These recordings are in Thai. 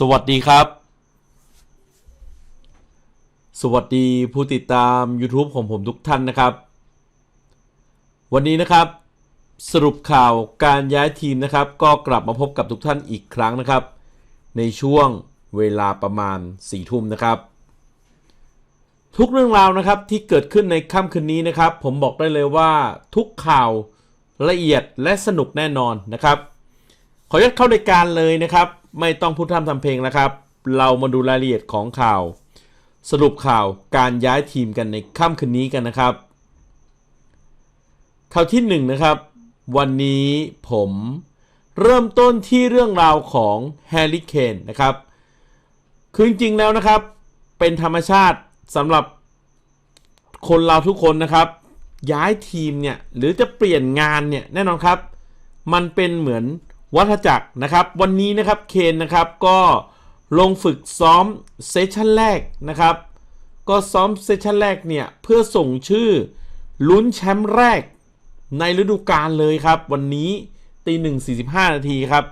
สวัสดีครับ สวัสดีผู้ติดตาม YouTube ของผมทุกท่านนะครับ วันนี้นะครับ สรุปข่าวการย้ายทีมนะครับ ก็กลับมาพบกับทุกท่านอีกครั้งนะครับ ในช่วงเวลาประมาณ4ี่ทุ่มนะครับ ทุกเรื่องราวนะครับที่เกิดขึ้นในค่ำคืนนี้นะครับ ผมบอกได้เลยว่าทุกข่าวละเอียดและสนุกแน่นอนนะครับ ขออนุญาตเข้ารายการเลยนะครับ ไม่ต้องพูดทำทำเพลงนะครับ เรามาดูรายละเอียดของข่าว สรุปข่าวการย้ายทีมกันในค่ำคืนนี้กันนะครับ ข่าวที่1นงนะครับ วันนี้ผมเริ่มต้นที่เรื่องราวของแฮร์รี่เคนนะครับคือจริงๆแล้วนะครับ เป็นธรรมชาติสำหรับคนเราทุกคนนะครับ ย้ายทีมเนี่ยหรือจะเปลี่ยนงานเนี่ยแน่นอนครับ มันเป็นเหมือน วัฏจักรนะครับ วันนี้นะครับเคนนะครับก็ลงฝึกซ้อมเซสชันแรกนะครับ ก็ซ้อมเซสชันแรกเนี่ยเพื่อส่งชื่อลุ้นแชมป์แรกในฤดูกาลเลยครับ วันนี้ตีหนึ่งสี่สิบห้านาทีครับ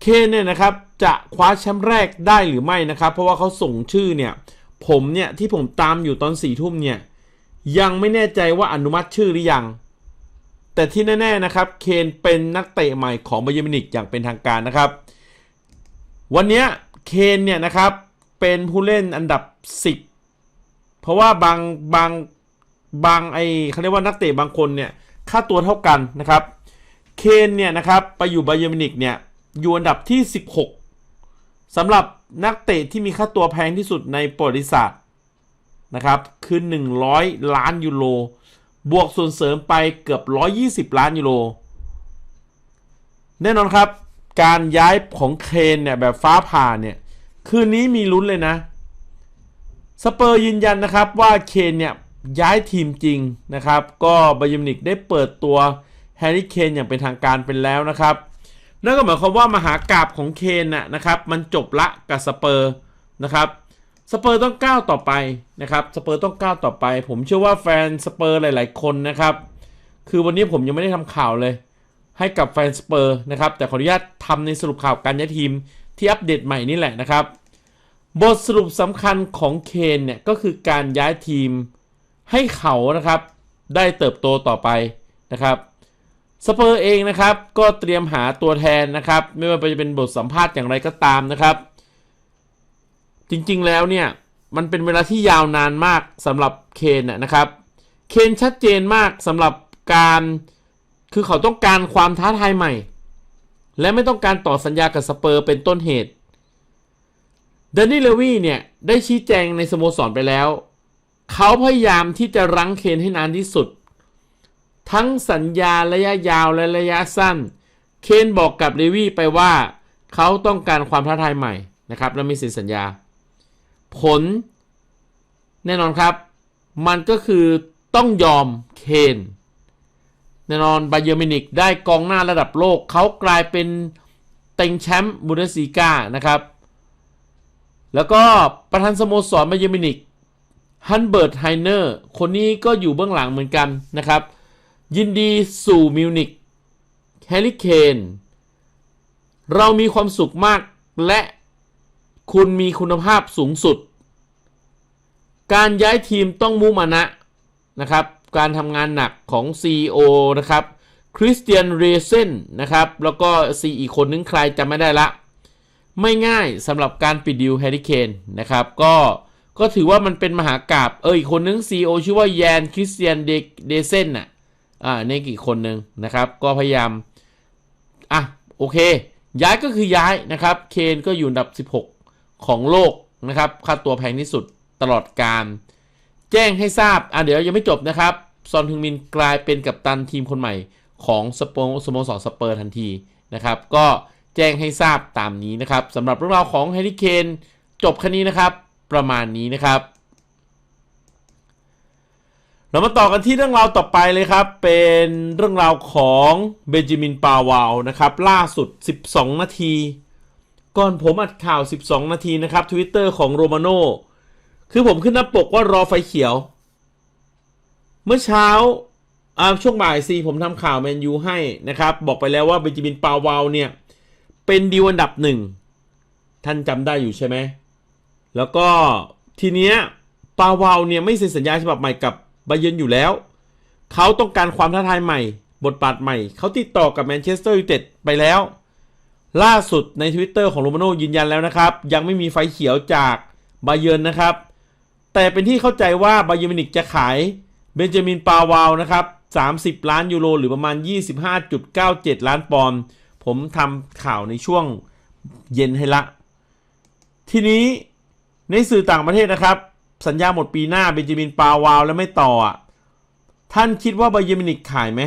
เคนเนี่ยนะครับจะคว้าแชมป์แรกได้หรือไม่นะครับ เพราะว่าเขาส่งชื่อเนี่ยผมเนี่ยที่ผมตามอยู่ตอนสี่ทุ่มเนี่ยยังไม่แน่ใจว่าอนุมัติชื่อหรือยัง แต่ที่แน่ๆนะครับเคนเป็นนักเตะใหม่ของบาเยมินิกอย่างเป็นทางการนะครับ วันนี้เคนเนี่ยนะครับเป็นผู้เล่นอันดับ 10 เพราะว่าบางบางบางไอเขาเรียกว่านักเตะบางคนเนี่ยค่าตัวเท่ากันนะครับเคนเนี่ยนะครับไปอยู่บาเยมินิกเนี่ยอยู่อันดับที่ 16สำหรับนักเตะที่มีค่าตัวแพงที่สุดในประวัติศาสตร์นะครับคือ 100 ล้านยูโร บวกส่วนเสริมไปเกือบ 120 ล้านยูโร แน่นอนครับ การย้ายของเคนเนี่ยแบบฟ้าผ่าเนี่ย คืนนี้มีลุ้นเลยนะ สเปอร์ยืนยันนะครับว่าเคนเนี่ยย้ายทีมจริงนะครับ ก็บายร์มินิกได้เปิดตัวแฮร์รี่เคนอย่างเป็นทางการเป็นแล้วนะครับ นั่นก็หมายความว่ามหากราบของเคนน่ะนะครับ มันจบละกับสเปอร์นะครับ สเปอร์ต้องก้าวต่อไปนะครับสเปอร์ต้องก้าวต่อไป ผมเชื่อว่าแฟนสเปอร์หลาย ๆ คนนะครับ คือวันนี้ผมยังไม่ได้ทำข่าวเลย ให้กับแฟนสเปอร์นะครับ แต่ขออนุญาตทำในสรุปข่าวการย้ายทีมที่อัปเดตใหม่นี่แหละนะครับ บทสรุปสำคัญของเคนเนี่ยก็คือการย้ายทีมให้เขานะครับ ได้เติบโตต่อไปนะครับสเปอร์เองนะครับ ก็เตรียมหาตัวแทนนะครับ ไม่ว่าจะเป็นบทสัมภาษณ์อย่างไรก็ตามนะครับ จริงๆแล้วเนี่ยมันเป็นเวลาที่ยาวนานมากสำหรับเคนนะครับเคนชัดเจนมากสำหรับการคือเขาต้องการความท้าทายใหม่ และไม่ต้องการต่อสัญญากับสเปอร์เป็นต้นเหตุเดนนี่เลวีเนี่ยได้ชี้แจงในสโมสรไปแล้ว เขาพยายามที่จะรั้งเคนให้นานที่สุด ทั้งสัญญาระยะยาวและระยะสั้น เคนบอกกับเลวีไปว่า เขาต้องการความท้าทายใหม่นะครับ และม่เซ็นสัญญา ผล แน่นอนครับ มันก็คือต้องยอมเคนแน่นอนบาเยอร์มินิกได้กองหน้าระดับโลก เขากลายเป็นเต็งแชมป์บูเดสซีกานะครับ แล้วก็ประธานสโมสรบาเยอร์มินิกฮันเบิร์ตไฮเนอร์คนนี้ก็อยู่เบื้องหลังเหมือนกันนะครับ ยินดีสู่มิวนิกแฮร์รี่เคนเรามีความสุขมากและ คุณมีคุณภาพสูงสุด การย้ายทีมต้องมุมานะนะครับ การทำงานหนักของ CEO นะครับคริสเตียนเรเซนนะครับ แล้วก็ C อีกคนนึงใครจำไม่ได้ละ ไม่ง่ายสำหรับการปิดดิวแฮร์รี่เคนนะครับ ก็ก็ถือว่ามันเป็นมหากราบเอออีกคนนึง CEO ชื่อว่าแยนคริสเตียนเดเซนน่ะอ่าในกี่คนนึงนะครับ ก็พยายาม อะ โอเค ย้ายก็คือย้ายนะครับ เคนก็อยู่อันดับ 16 ของโลกนะครับ ค่าตัวแพงที่สุดตลอดการ แจ้งให้ทราบ อะเดี๋ยวยังไม่จบนะครับ ซอนทึงมินกลายเป็นกัปตันทีมคนใหม่ของสโปสโมสรสเปอร์ทันทีนะครับ ก็แจ้งให้ทราบตามนี้นะครับสำหรับเรื่องราวของแฮร์รี่เคนจบแค่นี้นะครับ ประมาณนี้นะครับ เรามาต่อกันที่เรื่องราวต่อไปเลยครับ เป็นเรื่องราวของเบนจามินปาวาวนะครับ ล่าสุด 12 นาที ก่อนผมอัดข่าว 12 นาทีนะครับ Twitter ของโรมาโนคือผมขึ้นหน้าปกว่ารอไฟเขียว เมื่อเช้าอ่าช่วงบ่ายซีผมทำข่าวแมนยูให้นะครับ บอกไปแล้วว่าเบนจามินปาวาวเนี่ย เป็นดีลอันดับหนึ่ง ท่านจำได้อยู่ใช่ไหม แล้วก็ทีเนี้ยปาวาวเนี่ยไม่เซ็นสัญญาฉบับใหม่กับบาเยนอยู่แล้ว เขาต้องการความท้าทายใหม่ บทบาทใหม่ เขาติดต่อกับแมนเชสเตอร์ยูไนเต็ดไปแล้ว ล่าสุดใน Twitter ของโรมาโนยืนยันแล้วนะครับ ยังไม่มีไฟเขียวจากบาเยิร์นนะครับ แต่เป็นที่เข้าใจว่าบาเยิร์มินิกจะขายเบนจามินปาวาวนะครับ 30 ล้านยูโรหรือประมาณ 25.97 ล้านปอนด์ผมทำข่าวในช่วงเย็นให้ละ ทีนี้ในสื่อต่างประเทศนะครับ สัญญาหมดปีหน้าเบนจามินปาวาวแล้วไม่ต่อ ท่านคิดว่าบาเยิร์มินิกขายไหม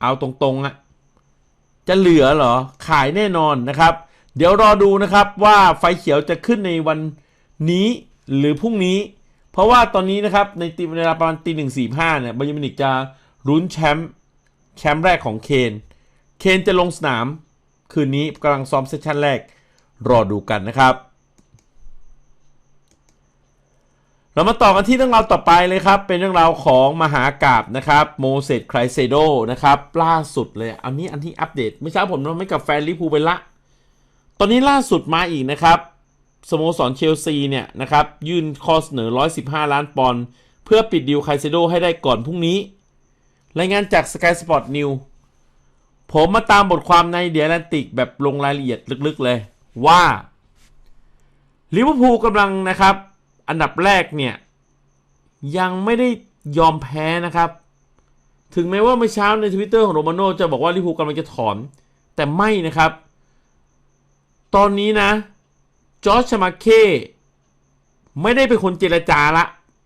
เอาตรงๆอะ จะเหลือเหรอ ขายแน่นอนนะครับ เดี๋ยวรอดูนะครับว่าไฟเขียวจะขึ้นในวันนี้หรือพรุ่งนี้ เพราะว่าตอนนี้นะครับในตีเวลาประมาณตีหนึ่งสี่ห้าเนี่ยบาเยิร์นมินิกจะรุ้นแชมป์แชมป์แรกของเคนเคนจะลงสนาม คืนนี้กำลังซ้อมเซสชั่นแรกรอดูกันนะครับ เรามาต่อกันที่เรื่องราวต่อไปเลยครับ เป็นเรื่องราวของมหากาบนะครับโมเสสไครเซโดนะครับล่าสุดเลย อันนี้อันที่อัปเดต ไม่ใช่ผมทำให้กับแฟนลิพูไปละ ตอนนี้ล่าสุดมาอีกนะครับสโมสรเชลซีเนี่ยนะครับยื่นข้อเสนอ 115 ล้านปอนด์เพื่อปิดดีลไคเซโดให้ได้ก่อนพรุ่งนี้ รายงานจาก Sky Sport News ผมมาตามบทความในเดียแลนติกแบบลงรายละเอียดลึกๆเลยว่าลิเวอร์พูลกำลังนะครับ อันดับแรกเนี่ย ยังไม่ได้ยอมแพ้นะครับ ถึงแม้ว่าเมื่อเช้าในทวิตเตอร์ของโรมาโน่จะบอกว่าลิพูกำลังจะถอน แต่ไม่นะครับ ตอนนี้นะจอร์จชมาเคไม่ได้เป็นคนเจรจาละ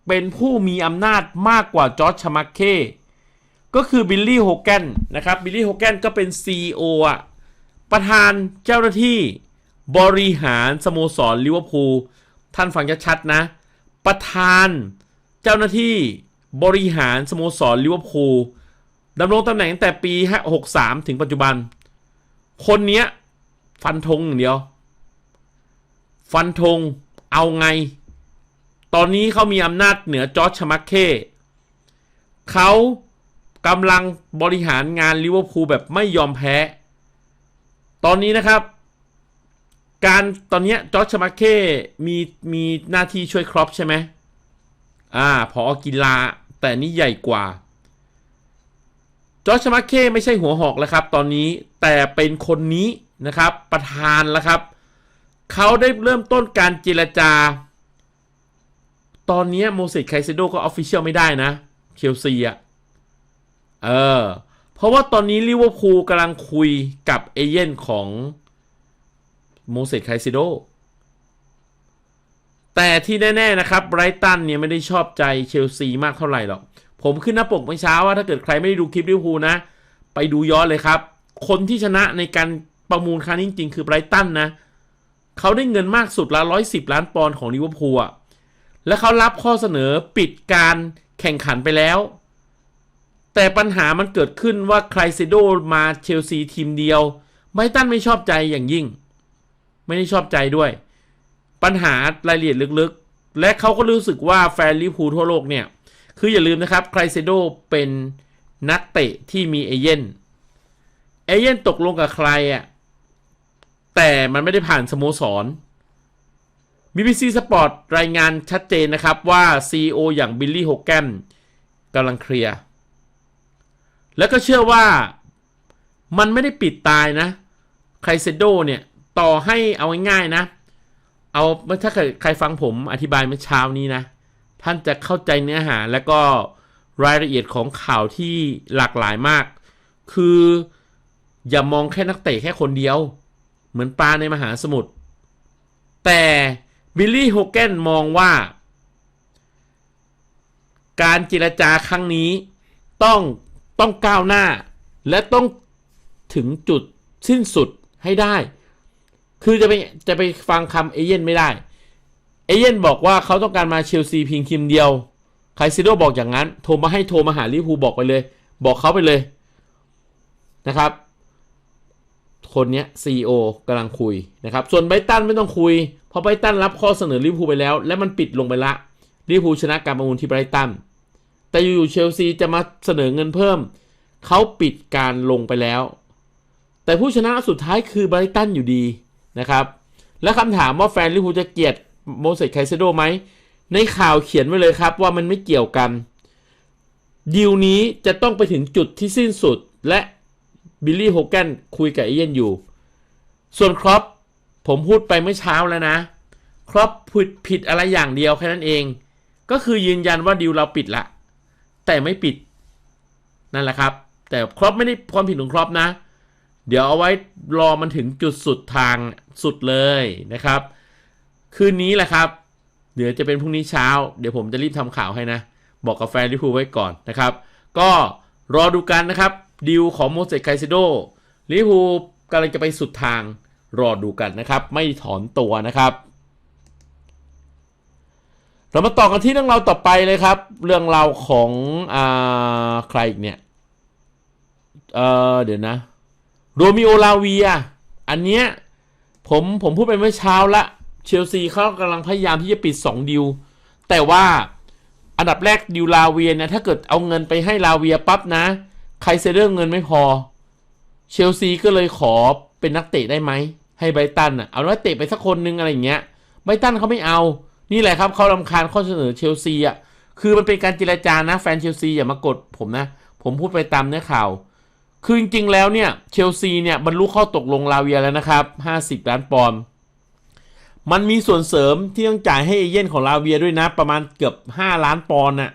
เป็นผู้มีอำนาจมากกว่าจอร์จชมาเคก็คือบิลลี่โฮแกนนะครับบิลลี่โฮแกนก็เป็น CEO อะประธานเจ้าหน้าที่บริหารสโมสรลิเวอร์พูล ท่านฟังชัดๆนะ ประธานเจ้าหน้าที่บริหารสโมสรลิเวอร์พูลดำรงตำแหน่งตั้งแต่ปี 63 ถึงปัจจุบัน คนเนี้ย ฟันธงอย่างเดียว ฟันธงเอาไง ตอนนี้เขามีอำนาจเหนือจอร์จชามักเคเขากำลังบริหารงานลิเวอร์พูลแบบไม่ยอมแพ้ ตอนนี้นะครับ การตอนนี้จอร์ชมาเค้มีมีหน้าที่ช่วยครอปใช่ไหมอ่าพอกีฬาแต่นี่ใหญ่กว่า จอร์ชมาเค้ไม่ใช่หัวหอกแล้วครับ ตอนนี้แต่เป็นคนนี้นะครับ ประธานแล้วครับ เขาได้เริ่มต้นการเจรจา ตอนนี้โมเสสไคเซโดก็ออฟฟิเชียลไม่ได้นะเชลซีอะเออเพราะว่าตอนนี้ลิเวอร์พูลกำลังคุยกับเอเย่นของ มเสสไคซิโดแต่ที่แน่ ๆ นะครับไบรตันเนี่ยไม่ได้ชอบใจเชลซีมากเท่าไหร่หรอก ผมขึ้นหน้าปกเมื่อเช้าว่าถ้าเกิดใครไม่ได้ดูคลิปลิเวอร์พูลนะ ไปดูย้อนเลยครับ คนที่ชนะในการประมูลครั้งนี้จริง ๆ คือไบรตันนะ เขาได้เงินมากสุดละ110ล้านปอนด์ของลิเวอร์พูลอะและเขารับข้อเสนอปิดการแข่งขันไปแล้ว แต่ปัญหามันเกิดขึ้นว่าไครเซโดมาเชลซีทีมเดียวไบรตันไม่ชอบใจอย่างยิ่ง ไม่ได้ชอบใจด้วย ปัญหารายละเอียดลึกๆ และเขาก็รู้สึกว่าแฟนลิเวอร์พูทั่วโลกเนี่ย คืออย่าลืมนะครับไครเซโดเป็นนักเตะที่มีเอเย่นเอเย่นตกลงกับใครอะแต่มันไม่ได้ผ่านสโมสร BBC Sport รายงานชัดเจนนะครับว่า CEO อย่างบิลลี่โฮแกนกำลังเคลียร์ แล้วก็เชื่อว่ามันไม่ได้ปิดตายนะไครเซโดเนี่ย ต่อให้เอาง่ายๆนะ เอาถ้าใครฟังผมอธิบายเมื่อเช้านี้นะ ท่านจะเข้าใจเนื้อหาและก็รายละเอียดของข่าวที่หลากหลายมาก คืออย่ามองแค่นักเตะแค่คนเดียว เหมือนปลาในมหาสมุทรแต่บิลลี่โฮแกนมองว่า การเจรจาครั้งนี้ต้องต้องก้าวหน้า และต้องถึงจุดสิ้นสุดให้ได้ คือจะไปจะไปฟังคำเอเย่นไม่ได้ เอเย่นบอกว่าเขาต้องการมาเชลซีเพียงคิมเดียวไคซิโดบอกอย่างนั้น โทรมาให้โทรมาหาลิเวอร์พูบอกไปเลย บอกเขาไปเลยนะครับ คนนี้ย CEO กำลังคุยนะครับ ส่วนไบรตันไม่ต้องคุย เพราะไบรตันรับข้อเสนอลิเวอร์พูไปแล้ว และมันปิดลงไปละลิเวอร์พูชนะการประมูลที่ไบรตัน แต่อยู่เชลซีจะมาเสนอเงินเพิ่ม เขาปิดการลงไปแล้ว แต่ผู้ชนะสุดท้ายคือไบรตันอยู่ดี นะครับ แล้วคำถามว่าแฟนลิเวอร์พูลจะเกลียดโมเสสไคเซโดไหม ในข่าวเขียนไว้เลยครับว่ามันไม่เกี่ยวกันดีลนี้จะต้องไปถึงจุดที่สิ้นสุดและบิลลี่โฮแกนคุยกับเอเย่นอยู่ ส่วนครอปผมพูดไปเมื่อเช้าแล้วนะ ครอปผิดผิดอะไรอย่างเดียวแค่นั้นเอง ก็คือยืนยันว่าดีลเราปิดละ แต่ไม่ปิดนั่นแหละครับ แต่ครอปไม่ได้ความผิดของครอปนะ เดี๋ยวเอาไว้รอมันถึงจุดสุดทางสุดเลยนะครับ คืนนี้แหละครับ เดี๋ยวจะเป็นพรุ่งนี้เช้า เดี๋ยวผมจะรีบทำข่าวให้นะ บอกกับแฟนลิเวอร์พูไว้ก่อนนะครับ ก็รอดูกันนะครับดีลของโมเสสไคเซโดลิเวอร์พูกำลังจะไปสุดทางรอดูกันนะครับ ไม่ถอนตัวนะครับ เรามาต่อกันที่เรื่องราวต่อไปเลยครับ เรื่องราวของอ่าใครอีกเนี่ยเออเดี๋ยวนะ โรมิโอลาเวีย อันเนี้ยผมผมพูดไปเมื่อเช้าละเชลซีเขากำลังพยายามที่จะปิด 2 ดิว แต่ว่าอันดับแรกดิวลาเวียเนี่ยถ้าเกิดเอาเงินไปให้ลาเวียปั๊บนะ ใครเซเดอร์เงินไม่พอ เชลซีก็เลยขอเป็นนักเตะได้ไหม ให้ไบตันอะเอานักเตะไปสักคนนึงอะไรอย่างเงี้ยไบตันเขาไม่เอา นี่แหละครับเขาลำคาญข้อเสนอเชลซีอะคือมันเป็นการเจรจานะแฟนเชลซีอย่ามากดผมนะ ผมพูดไปตามเนื้อข่าว คือจริงๆ แล้วเนี่ยเชลซีเนี่ยบรรลุข้อตกลงลาเวียแล้วนะครับ 50 ล้านปอนด์มันมีส่วนเสริมที่ต้องจ่ายให้เอเย่นของลาเวียด้วยนะ ประมาณเกือบ 5 ล้านปอนด์น่ะ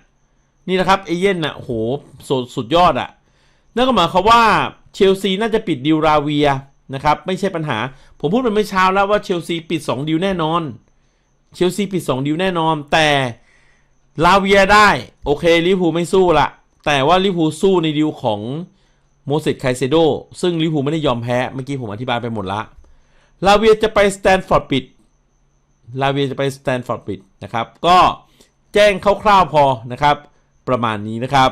นี่นะครับเอเย่นน่ะโหสุดสุดยอดอะ่ะนั่นก็หมายความว่าเชลซีน่าจะปิดดิวลาเวียนะครับไม่ใช่ปัญหา ผมพูดไปเมื่อเช้าแล้วว่าเชลซีปิด 2 ดิวแน่นอนเชลซีปิด 2 ดิวแน่นอน แต่ลาเวียได้ โอเคลิเวอร์พูไม่สู้ละแต่ว่าลิเวอร์พูสู้ในดิวของ โมเสสไคเซโดซึ่งลิเวอร์พูลไม่ได้ยอมแพ้ เมื่อกี้ผมอธิบายไปหมดละ ลาเวียจะไปสแตนฟอร์ดปิด ลาเวียจะไปสแตนฟอร์ดปิดนะครับ ก็แจ้งคร่าวๆพอนะครับ ประมาณนี้นะครับ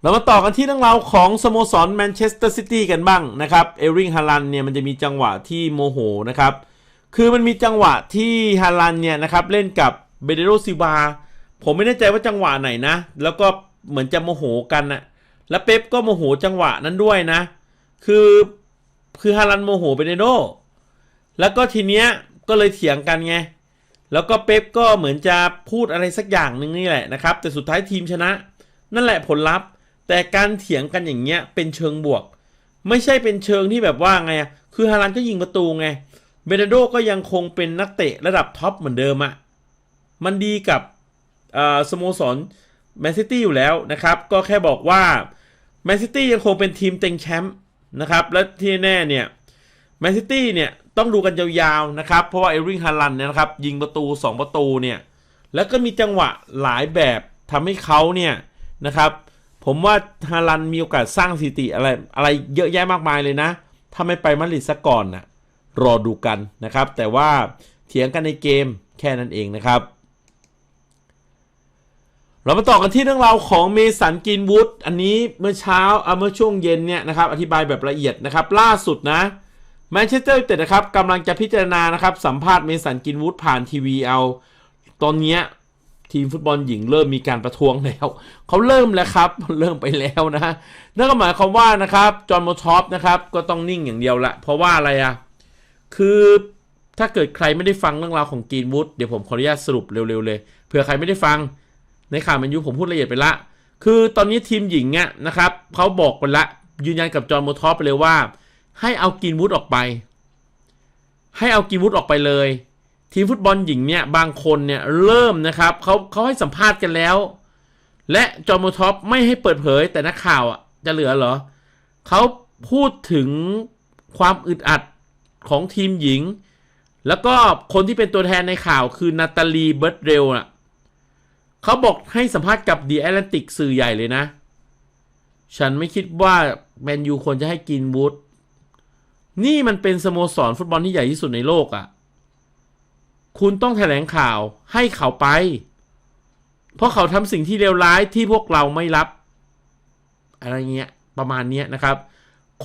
เรามาต่อกันที่เรื่องราวของสโมสรแมนเชสเตอร์ซิตี้กันบ้างนะครับ เอริงฮาลันเนี่ยมันจะมีจังหวะที่โมโหนะครับ คือมันมีจังหวะที่ฮาลันเนี่ยนะครับเล่นกับเบเดโรซิบา ผมไม่แน่ใจว่าจังหวะไหนนะ แล้วก็ เหมือนจะโมโหกันนะแล้วเป๊ปก็โมโหจังหวะนั้นด้วยนะ คือคือฮาลันโมโหเบเดโรแล้วก็ทีเนี้ยก็เลยเถียงกันไง แล้วก็เป๊ปก็เหมือนจะพูดอะไรสักอย่างหนึ่งนี่แหละนะครับ แต่สุดท้ายทีมชนะ นั่นแหละผลลัพธ์ แต่การเถียงกันอย่างเงี้ยเป็นเชิงบวก ไม่ใช่เป็นเชิงที่แบบว่าไงอะคือฮาลันก็ยิงประตูไง เบเดโดก็ยังคงเป็นนักเตะระดับท็อปเหมือนเดิมอะมันดีกับสโมสร แมนซิตี้อยู่แล้วนะครับ ก็แค่บอกว่าแมนซิตี้ยังคงเป็นทีมเต็งแชมป์นะครับ และที่แน่เนี่ยแมนซิตี้เนี่ยต้องดูกันยาวๆนะครับ เพราะว่าเอริงฮาลันเนี่ยนะครับยิงประตู 2 ประตูเนี่ยแล้วก็มีจังหวะหลายแบบทำให้เขาเนี่ยนะครับผมว่าฮาลันมีโอกาสสร้างสถิติอะไรอะไรเยอะแยะมากมายเลยนะ ถ้าไม่ไปมาดริดซะก่อนนะรอดูกันนะครับ แต่ว่าเถียงกันในเกมแค่นั้นเองนะครับ เรามาต่อกันที่เรื่องราวของเมสันกินวูดอันนี้เมื่อเช้าเอาเมื่อช่วงเย็นเนี่ยนะครับอธิบายแบบละเอียดนะครับล่าสุดนะแมนเชสเตอร์ยูไนเต็ดนะครับกำลังจะพิจารณานะครับสัมภาษณ์เมสันกินวูดผ่านทีวีเอา ตอนนี้ทีมฟุตบอลหญิงเริ่มมีการประท้วงแล้ว เขาเริ่มแล้วครับ เริ่มไปแล้วนะ นั่นก็หมายความว่านะครับจอห์นโมทอปนะครับก็ต้องนิ่งอย่างเดียวละเพราะว่าอะไรอะคือถ้าเกิดใครไม่ได้ฟังเรื่องราวของกรีนวูดเดี๋ยวผมขออนุญาตสรุปเร็วๆเลยเผื่อใครไม่ได้ฟัง ในข่าวแมนยูผมพูดละเอียดไปละ คือตอนนี้ทีมหญิงเนี่ยนะครับเขาบอกไปละยืนยันกับจอห์นโมทอปไปเลยว่า ให้เอากรีนวูดออกไป ให้เอากรีนวูดออกไปเลย ทีมฟุตบอลหญิงเนี่ยบางคนเนี่ยเริ่มนะครับเขาเขาให้สัมภาษณ์กันแล้ว และจอห์นโมทอปไม่ให้เปิดเผยแต่นักข่าวอะจะเหลือเหรอเขาพูดถึงความอึดอัดของทีมหญิง แล้วก็คนที่เป็นตัวแทนในข่าวคือนาตาลีเบิร์ตเรลน่ะ เขาบอกให้สัมภาษณ์กับดีแอตแลนติกสื่อใหญ่เลยนะ ฉันไม่คิดว่าแมนยูควรจะให้กินวูดนี่มันเป็นสโมสรฟุตบอลที่ใหญ่ที่สุดในโลกอะ่ะ คุณต้องแถลงข่าวให้เขาไป เพราะเขาทำสิ่งที่เลวร้ายที่พวกเราไม่รับ อะไรเงี้ย ประมาณเนี้ยนะครับ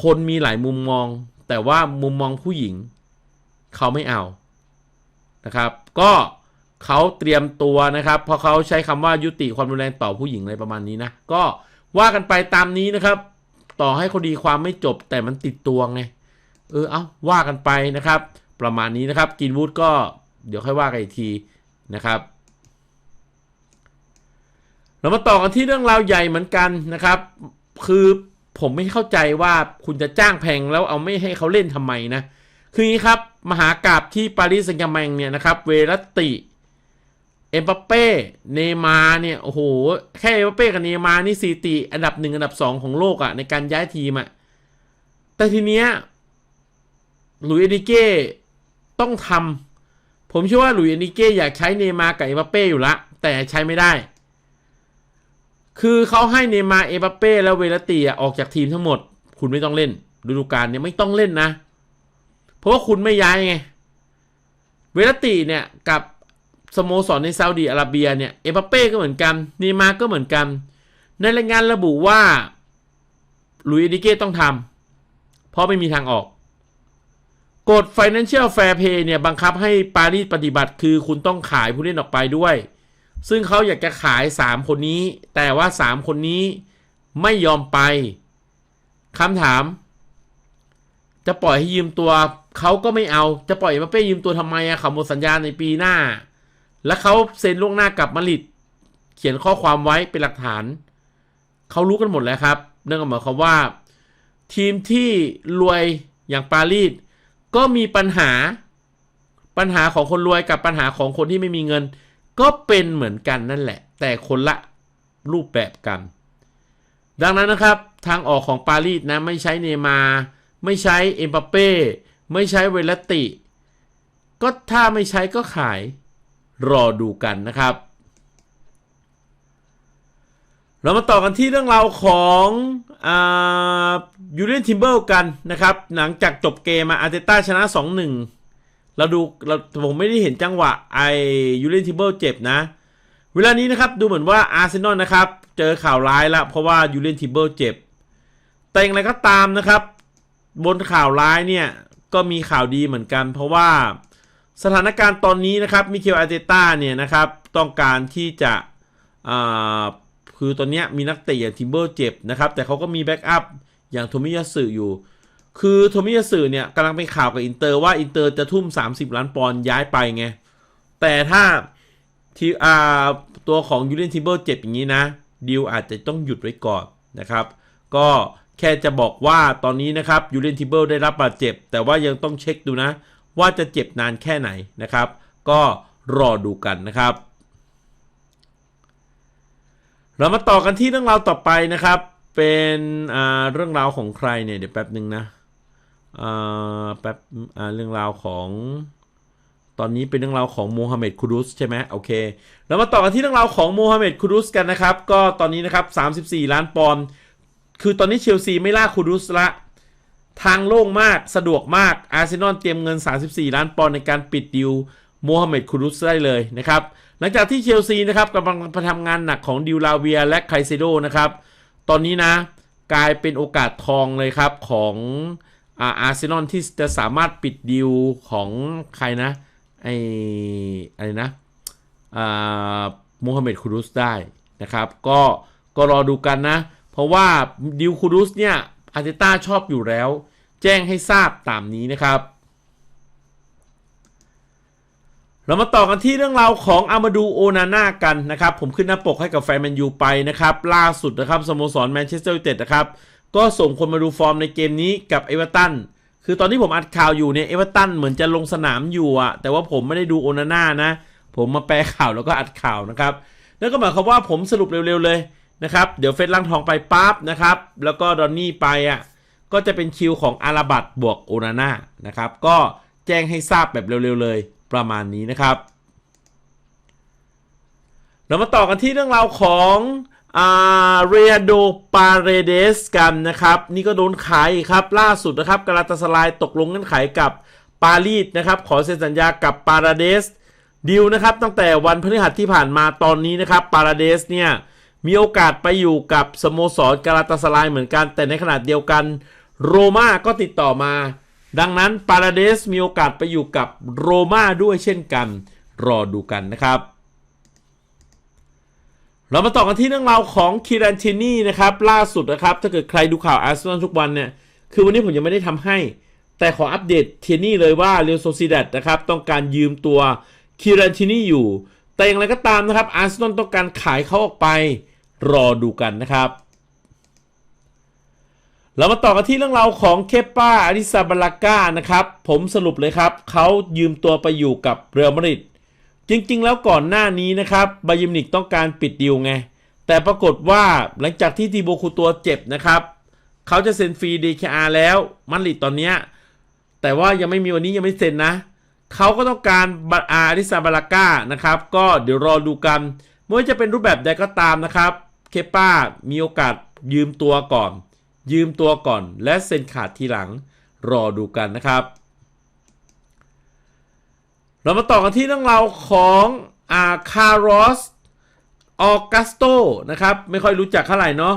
คนมีหลายมุมมอง แต่ว่ามุมมองผู้หญิง เขาไม่เอานะครับ ก็ เขาเตรียมตัวนะครับ เพราะเขาใช้คำว่ายุติความรุนแรงต่อผู้หญิงอะไรประมาณนี้นะ ก็ว่ากันไปตามนี้นะครับ ต่อให้คดีความไม่จบแต่มันติดตัวไง เออ เอาว่ากันไปนะครับ ประมาณนี้นะครับกินวูดก็เดี๋ยวค่อยว่ากันอีกทีนะครับ เรามาต่อกันที่เรื่องราวใหญ่เหมือนกันนะครับ คือผมไม่เข้าใจว่าคุณจะจ้างแพงแล้วเอาไม่ให้เขาเล่นทำไมนะ คืออย่างนี้ครับ มหากราบที่ปารีสแซงต์แมงเนี่ยนะครับ เวรติ เอ็มบัปเป้เนยมาเนี่ยโอ้โหแค่เอ็มบัปเป้กับเนยมานี่สถิติอันดับหนึ่งอันดับสองของโลกอะในการย้ายทีมอะแต่ทีเนี้ยหลุยส์เอนิเก้ต้องทำผมเชื่อว่าหลุยส์เอนิเก้อยากใช้เนยมากับเอ็มบัปเป้อยู่ละ แต่ใช้ไม่ได้ คือเขาให้เนยมาเอ็มบัปเป้แล้วเวรัตติอะออกจากทีมทั้งหมด คุณไม่ต้องเล่นฤดูกาลเนี่ยไม่ต้องเล่นนะ เพราะว่าคุณไม่ย้ายไงเวรัตติเนี่ยกับ สโมสรในซาอุดีอาระเบียเนี่ยเอมบัปเป้ก็เหมือนกันนย์มาก็เหมือนกัน ในรายงานระบุว่าลุยดิเก้ต้องทำเพราะไม่มีทางออก กฎ Financial Fair Play เนี่ยบังคับให้ปารีสปฏิบัติคือคุณต้องขายผู้เล่นออกไปด้วย ซึ่งเขาอยากจะขาย 3 คนนี้ แต่ว่า 3 คนนี้ไม่ยอมไปคำถาม จะปล่อยให้ยืมตัวเขาก็ไม่เอา จะปล่อยเอมเป้ยืมตัวทำไมอะเขาหมดสัญญาในปีหน้า แล้วเขาเซ็นล่วงหน้ากับมาริดเขียนข้อความไว้เป็นหลักฐาน เขารู้กันหมดแล้วครับ นั่นก็หมายความว่า ทีมที่รวยอย่างปารีสก็มีปัญหาปัญหาของคนรวยกับปัญหาของคนที่ไม่มีเงิน ก็เป็นเหมือนกันนั่นแหละ แต่คนละรูปแบบกัน ดังนั้นนะครับทางออกของปารีสนะไม่ใช้เนยมา ไม่ใช้เอ็มบัปเป้ไม่ใช้เวลติ ก็ถ้าไม่ใช้ก็ขาย รอดูกันนะครับ เรามาต่อกันที่เรื่องราวของยูเลียนทิมเบิลกันนะครับ หลังจากจบเกมมาอาร์เตต้าชนะ 2-1 เราดูเราผมไม่ได้เห็นจังหวะไอยูเลียนทิมเบิลเจ็บนะ เวลานี้นะครับดูเหมือนว่าอาร์เซนอลนะครับ เจอข่าวร้ายแล้วเพราะว่ายูเลียนทิมเบิลเจ็บ แต่อย่างไรก็ตามนะครับ บนข่าวร้ายเนี่ยก็มีข่าวดีเหมือนกัน เพราะว่า สถานการณ์ตอนนี้นะครับมิเคลอาร์เตต้าเนี่ยนะครับต้องการที่จะคือตอนนี้มีนักเตะอย่างทิมเบอร์เจ็บนะครับ แต่เขาก็มีแบ็กอัพอย่างโทมิยาสึอยู่ คือโทมิยาสึเนี่ยกำลังเป็นข่าวกับอินเตอร์ว่าอินเตอร์จะทุ่ม 30 ล้านปอนด์ย้ายไปไง แต่ถ้าทีอ่าตัวของยูเลียนทิมเบอร์เจ็บอย่างนี้นะดิวอาจจะต้องหยุดไว้ก่อนนะครับ ก็แค่จะบอกว่าตอนนี้นะครับยูเลียนทิมเบอร์ได้รับบาดเจ็บ แต่ว่ายังต้องเช็คดูนะ ว่าจะเจ็บนานแค่ไหนนะครับ ก็รอดูกันนะครับ เรามาต่อกันที่เรื่องราวต่อไปนะครับ เป็นเรื่องราวของใครเนี่ยเดี๋ยวแป๊บหนึ่งนะแป๊บเรื่องราวของตอนนี้เป็นเรื่องราวของโมฮัมเหม็ดคูรุสใช่ไหมโอเคเรามาต่อกันที่เรื่องราวของโมฮัมเหม็ดคูรุสกันนะครับ ก็ตอนนี้นะครับ 34 ล้านปอนด์คือตอนนี้เชลซีไม่ล่าคูรุสละ ทางโล่งมากสะดวกมากอาร์เซนอลเตรียมเงิน 34 ล้านปอนด์ในการปิดดิวโมฮัมเหม็ดคูรุสได้เลยนะครับ หลังจากที่เชลซีนะครับกำลังทำงานหนักของดิวลาเวียและไคเซโดนะครับ ตอนนี้นะ กลายเป็นโอกาสทองเลยครับของอาร์เซนอลที่จะสามารถปิดดิวของใครนะไออะไรนะโมฮัมเหม็ดคูรุสได้นะครับ ก็ก็รอดูกันนะ เพราะว่าดิวคูรุสเนี่ย อาร์เตต้าชอบอยู่แล้ว แจ้งให้ทราบตามนี้นะครับ เรามาต่อกันที่เรื่องราวของอามาดูโอนาน่ากันนะครับ ผมขึ้นหน้าปกให้กับแฟนแมนยูไปนะครับ ล่าสุดนะครับสโมสรแมนเชสเตอร์ยูไนเต็ดนะครับ ก็ส่งคนมาดูฟอร์มในเกมนี้กับเอเวอร์ตันคือตอนที่ผมอัดข่าวอยู่เนี่ยเอเวอร์ตันเหมือนจะลงสนามอยู่อะแต่ว่าผมไม่ได้ดูโอนาน่านะ ผมมาแปลข่าวแล้วก็อัดข่าวนะครับนั่นก็หมายความว่าผมสรุปเร็วๆเลย นะครับ เดี๋ยวเฟสลังทองไปปั๊บนะครับ แล้วก็ดอนนี่ไปอะก็จะเป็นคิวของอาราบัตบวกโอนาน่านะครับ ก็แจ้งให้ทราบแบบเร็วๆเลยประมาณนี้นะครับ เรามาต่อกันที่เรื่องราวของอาเรียโดปาเรเดสกันนะครับ นี่ก็โดนขายครับล่าสุดนะครับกาลาตาสลายตกลงเงื่อนไขกับปารีสนะครับ ขอเซ็นสัญญากับปาราเดสดิวนะครับตั้งแต่วันพฤหัสที่ผ่านมาตอนนี้นะครับปาราเดสเนี่ย มีโอกาสไปอยู่กับสโมสรกาลาตาสลายเหมือนกัน แต่ในขณะเดียวกัน โรม่าก็ติดต่อมา ดังนั้นปาราเดสมีโอกาสไปอยู่กับโรม่าด้วยเช่นกัน รอดูกันนะครับ เรามาต่อกันที่เรื่องราวของคิรันชินีนะครับ ล่าสุดนะครับ ถ้าเกิดใครดูข่าวอาร์เซนอลทุกวันเนี่ย คือวันนี้ผมยังไม่ได้ทำให้ แต่ขออัปเดตเทียนี่เลยว่าเรอัลโซซิดัดนะครับต้องการยืมตัวคิรันทินี่อยู่แต่อย่างไรก็ตามนะครับอาร์เซนอลต้องการขายเขาออกไป รอดูกันนะครับ เรามาต่อกันที่เรื่องราวของเคปป้าอาริซาบาลาก้านะครับ ผมสรุปเลยครับ เขายืมตัวไปอยู่กับเรอัลมาดริดจริงๆ แล้วก่อนหน้านี้นะครับบายิมนิกต้องการปิดดีลไง แต่ปรากฏว่าหลังจากที่ทีโบคูตัวเจ็บนะครับ เขาจะเซ็นฟรี DKR แล้วมันลิดตอนเนี้ยแต่ว่ายังไม่มีวันนี้ยังไม่เซ็นนะ เขาก็ต้องการบัตอาริซาบาลาก้านะครับ ก็เดี๋ยวรอดูกันไม่ว่าจะเป็นรูปแบบใดก็ตามนะครับ เคป้ามีโอกาสยืมตัวก่อน ยืมตัวก่อน และเซ็นขาดทีหลังรอดูกันนะครับ เรามาต่อกันที่เรื่องราวของอาคาร์ลอสออกัสโตนะครับ ไม่ค่อยรู้จักเท่าไหร่เนาะ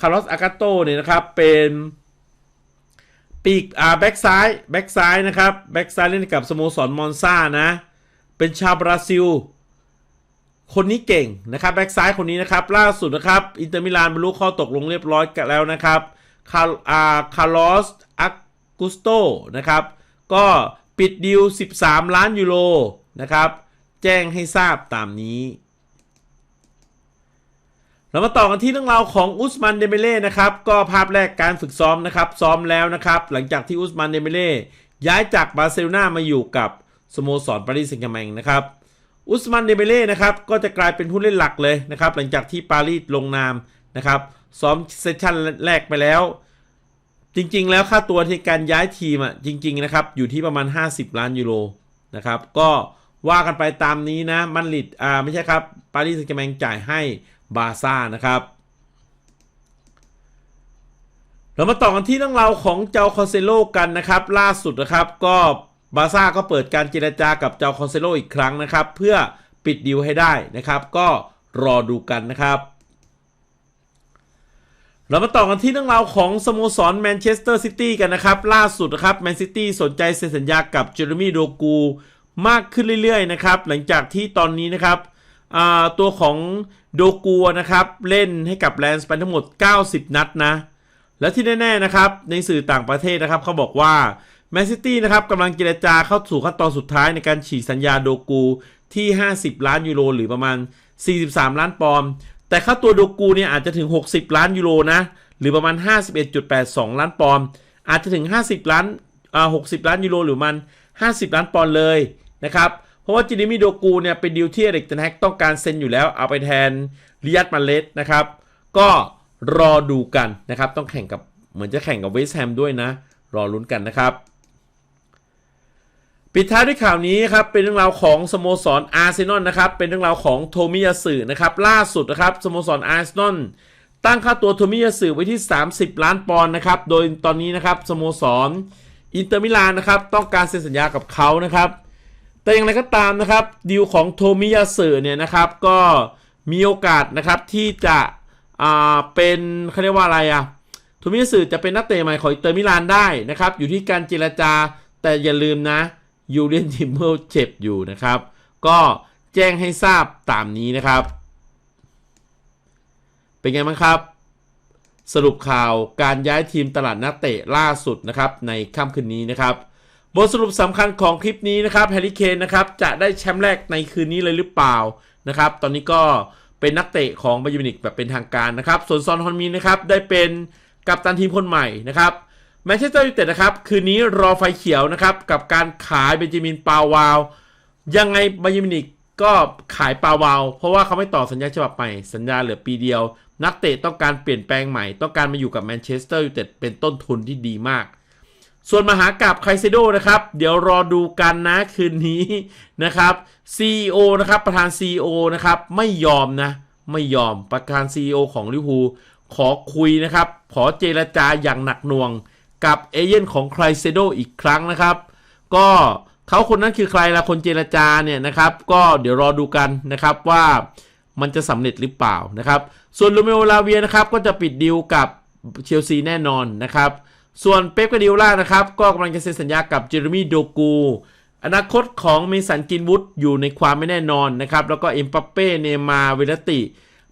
คาร์ลอสอากาโตเนี่ยนะครับ เป็นปีกอ่าแบ็กซ้ายแบ็กซ้ายนะครับแบ็กซ้ายเล่นกับสโมสรมอนซานะ เป็นชาวบราซิล คนนี้เก่งนะครับแบ็กซ้ายคนนี้นะครับ ล่าสุดนะครับ อินเตอร์มิลานบรรลุข้อตกลงเรียบร้อยกันแล้วนะครับคาอาคาร์ลอสอากุสโตนะครับ ก็ปิดดีล13 ล้านยูโรนะครับ แจ้งให้ทราบตามนี้ เรามาต่อกันที่เรื่องราวของอุสมันเดเมเล่นะครับ ก็ภาพแรกการฝึกซ้อมนะครับ ซ้อมแล้วนะครับ หลังจากที่อุสมันเดเมเล่ย้ายจากบาร์เซโลนามาอยู่กับสโมสรปารีสแซงต์แชร์แมงนะครับ อุสมันเดเมเล่นะครับก็จะกลายเป็นผู้เล่นหลักเลยนะครับหลังจากที่ปารีสลงนามนะครับซ้อมเซสชั่นแรกไปแล้ว จริงๆ แล้วค่าตัวในการย้ายทีมอะจริงๆนะครับอยู่ที่ประมาณ 50 ล้านยูโรนะครับก็ว่ากันไปตามนี้นะมันลิดอ่าไม่ใช่ครับปารีสแซงต์แชร์แมงจ่ายให้บาซ่านะครับเรามาต่อกันที่เรื่องราวของเจ้าคอนเซโลกันนะครับ ล่าสุดนะครับก็ บาร์ซ่าก็เปิดการเจรจากับเจ้าคอนเซโลอีกครั้งนะครับ เพื่อปิดดีลให้ได้นะครับ ก็รอดูกันนะครับ เรามาต่อกันที่เรื่องราวของสโมสรแมนเชสเตอร์ซิตี้กันนะครับ ล่าสุดนะครับแมนซิตี้สนใจเซ็นสัญญากับเจอร์มี่โดกูมากขึ้นเรื่อยๆนะครับหลังจากที่ตอนนี้นะครับตัวของโดกูนะครับเล่นให้กับแลนส์ไปทั้งหมด 90 นัดนะ และที่แน่ๆนะครับในสื่อต่างประเทศนะครับเขาบอกว่า แมนซิตี้นะครับกำลังเจรจาเข้าสู่ขั้นตอนสุดท้ายในการฉีกสัญญาโดกูที่ 50 ล้านยูโรหรือประมาณ 43 ล้านปอนด์แต่ค่าตัวโดกูเนี่ยอาจจะถึง 60 ล้านยูโรนะหรือประมาณ 51.82 ล้านปอนด์อาจจะถึง 50 ล้านอ่า60 ล้านยูโรหรือมัน 50 ล้านปอนด์เลยนะครับเพราะว่าจินิมิโดกูเนี่ยเป็นดีลที่เอริกเทนแฮกต้องการเซ็นอยู่แล้วเอาไปแทนริยัตมาเลสนะครับก็รอดูกันนะครับต้องแข่งกับเหมือนจะแข่งกับเวสต์แฮมด้วยนะ รอลุ้นกันนะครับ ปิดท้ายด้วยข่าวนี้ครับเป็นเรื่องราวของสโมสรอาร์เซนอลนะครับเป็นเรื่องราวของโทมิยาสึนะครับล่าสุดนะครับสโมสรอาร์เซนอลตั้งค่าตัวโทมิยาสึไว้ที่ 30 ล้านปอนด์นะครับโดยตอนนี้นะครับสโมสรอินเตอร์มิลานนะครับต้องการเซ็นสัญญากับเขานะครับแต่อย่างไรก็ตามนะครับดีลของโทมิยาสึเนี่ยนะครับก็มีโอกาสนะครับที่จะอ่าเป็นเขาเรียกว่าอะไรอะโทมิยาสึจะเป็นนักเตะใหม่ของอินเตอร์มิลานได้นะครับอยู่ที่การเจรจาแต่อย่าลืมนะ ยูเลียนทิมเมลเจ็บอยู่นะครับ ก็แจ้งให้ทราบตามนี้นะครับ เป็นไงบ้างครับ สรุปข่าวการย้ายทีมตลาดนักเตะล่าสุดนะครับในค่ำคืนนี้นะครับ บทสรุปสำคัญของคลิปนี้นะครับแฮร์รี่เคนนะครับจะได้แชมป์แรกในคืนนี้เลยหรือเปล่านะครับ ตอนนี้ก็เป็นนักเตะของบาเยูนิกแบบเป็นทางการนะครับ ส่วนซอนฮอนมีนะครับได้เป็นกัปตันทีมคนใหม่นะครับ แมนเชสเตอร์ยูไนเต็ดนะครับ คืนนี้รอไฟเขียวนะครับ กับการขายเบนจามินปาวาว ยังไงบายูนิกก็ขายปาวาว เพราะว่าเขาไม่ต่อสัญญาฉบับใหม่ สัญญาเหลือปีเดียว นักเตะต้องการเปลี่ยนแปลงใหม่ ต้องการมาอยู่กับแมนเชสเตอร์ยูไนเต็ดเป็นต้นทุนที่ดีมาก ส่วนมหากราบไคเซโดนะครับ เดี๋ยวรอดูกันนะคืนนี้นะครับ CEO นะครับประธาน CEO นะครับไม่ยอมนะไม่ยอมประธาน CEO ของลิเวอร์พูลขอคุยนะครับขอเจรจาอย่างหนักหน่วง กับเอเย่นของไคเซโดอีกครั้งนะครับ ก็เขาคนนั้นคือใครละคนเจรจาเนี่ยนะครับ ก็เดี๋ยวรอดูกันนะครับว่ามันจะสำเร็จหรือเปล่านะครับ ส่วนลูเมโอลาเวียนะครับก็จะปิดดีลกับเชลซีแน่นอนนะครับ ส่วนเป๊ปกาดิโอล่านะครับ ก็กำลังจะเซ็นสัญญากับเจอร์มี่โดกูอนาคตของเมสันกินวุฒอยู่ในความไม่แน่นอนนะครับ แล้วก็เอ็มปัปเป้เนมาร์เวลติ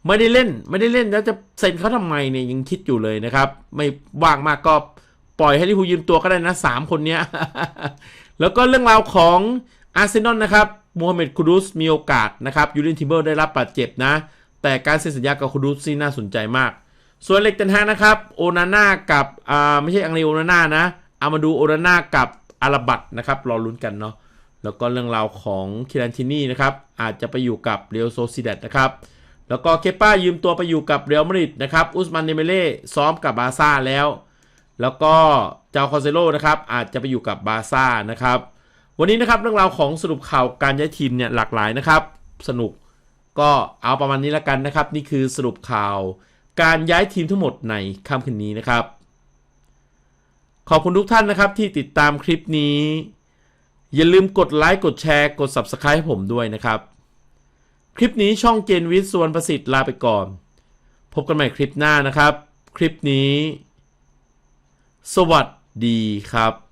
ไม่ได้เล่นไม่ได้เล่นแล้วจะเซ็นเขาทำไมเนี่ยยังคิดอยู่เลยนะครับ ไม่ว่างมากก็ ปล่อยให้ลิเวอร์พูลยืมตัวก็ได้นะสามคนเนี้ย แล้วก็เรื่องราวของอาร์เซนอลนะครับมูฮัมหมัดคูดุสมีโอกาสนะครับยูรินทิเบอร์ได้รับบาดเจ็บนะ แต่การเซ็นสัญญากับคูดุสนี่น่าสนใจมาก ส่วนเล็กเตนฮานะครับ โอนาน่ากับอ่าไม่ใช่อังเรโอนาน่านะเอามาดูโอนาน่ากับอาราบัตนะครับรอลุ้นกันเนาะแล้วก็เรื่องราวของคิรันทินี่นะครับอาจจะไปอยู่กับเรอัลโซซิเดตนะครับแล้วก็เคป้ายืมตัวไปอยู่กับเรอัลมาดริดนะครับอุสมันเดเมเล่ซ้อมกับบาซ่าแล้ว แล้วก็เจ้าคอนเซโลนะครับอาจจะไปอยู่กับบาซ่านะครับ วันนี้นะครับเรื่องราวของสรุปข่าวการย้ายทีมเนี่ยหลากหลายนะครับ สนุกก็เอาประมาณนี้ล้วกันนะครับ นี่คือสรุปข่าว การย้ายทีมทั้งหมดในค่ำคืนนี้นะครับ ขอบคุณทุกท่านนะครับที่ติดตามคลิปนี้ อย่าลืมกดไลค์กดแชร์กด Subscribe ให้ผมด้วยนะครับ คลิปนี้ช่องเจนวิทย์ส่วนประสิทธิ์ลาไปก่อน พบกันใหม่คลิปหน้านะครับ คลิปนี้ สวัสดีครับ